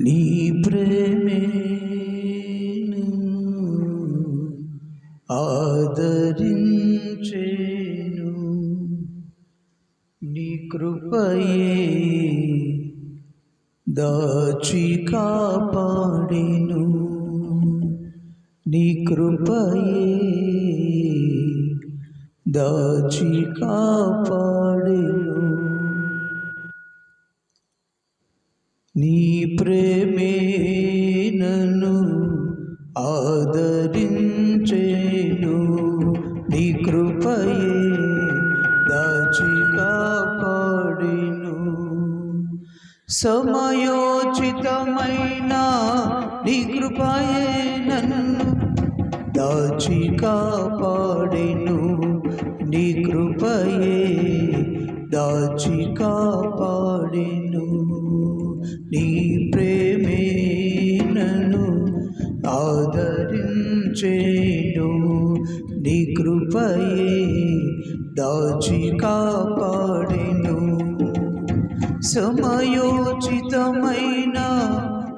నీ ప్రేమే ఆదరించేను. నీ కృపయే దాచి కాపాడెను. నీ కృపయే దాచి కాపాడెను. నీ ప్రేమే నన్ను ఆదరించేను. నీ కృపయే దాచి కాపాడెను. సమయోచితమైన నీ కృపయే నన్ను దాచి కాపాడెను. నీ కృపయే దాచి కాపాడెను. చేడు నీ కృపయే దాచి కాపాడెను. సమయోచితమైన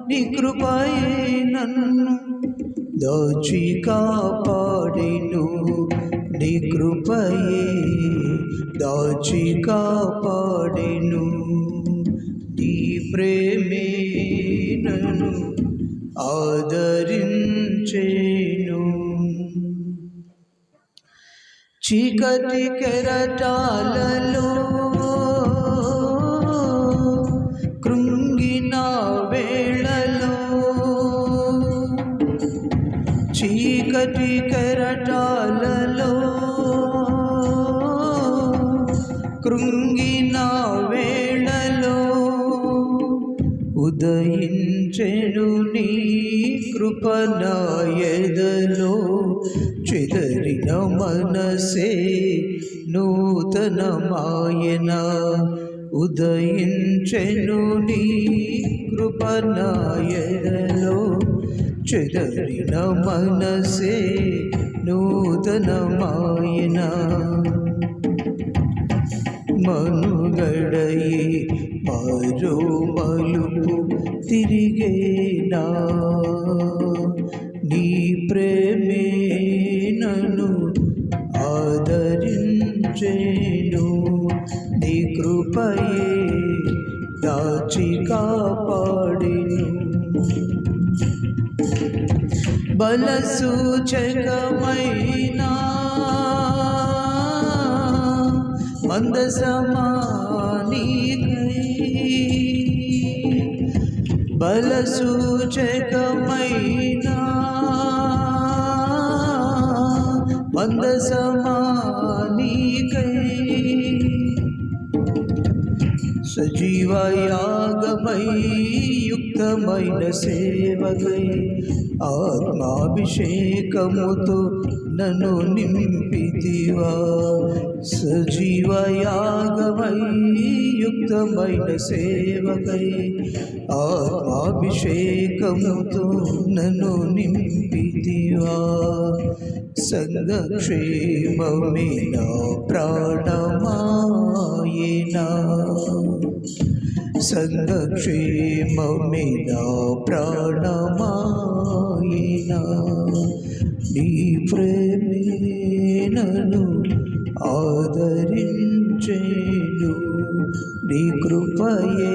నీ కృపయే నన్ను దాచి కాపాడెను. నీ కృపయే దాచి కాపాడెను. నీ ప్రేమే నన్ను ఆదరి చీకటి కెరటాలలో కృంగిన వేళలో చీకటి కెరటాలలో కృంగిన వేళలో ఉదయించెను నీ కృపనాయదలో చెదరిన మనసే నూతనమాయన ఉదయించెను నీ కృపనాయదలో చెదరిన మనసే నూతనమాయన మనుగడయే మరో మలుపు తిరిగేనా? నీ ప్రేమే నన్ను ఆదరించేను. నీ కృపయే దాచి కాపాడిను. బల సూచకమైనా మందసమానికై బల సూచకమైనా మందసమానికై సజీవయాగమై యుక్తమైన సేవకై ఆత్మాభిషేకముతో నన్ను నింపితివా. సజీవయాగమై యుక్తమైన సేవకై ఆత్మాభిషేకముతో నన్ను నింపితివా. సంగక్షేమమే నా ప్రాణమాయేనా సంగక్షేమమే నీ ప్రేమేనను ఆదరించేను నీ కృపయే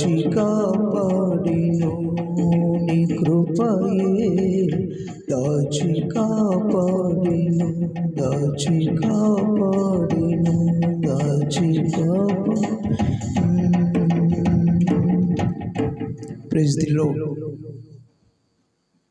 దాచి కాపాడిను నీ కృపయే. దాచి కాపాడిను దాచి కాపాడిను దాచి కాపా ప్రెస్ ది లార్డ్.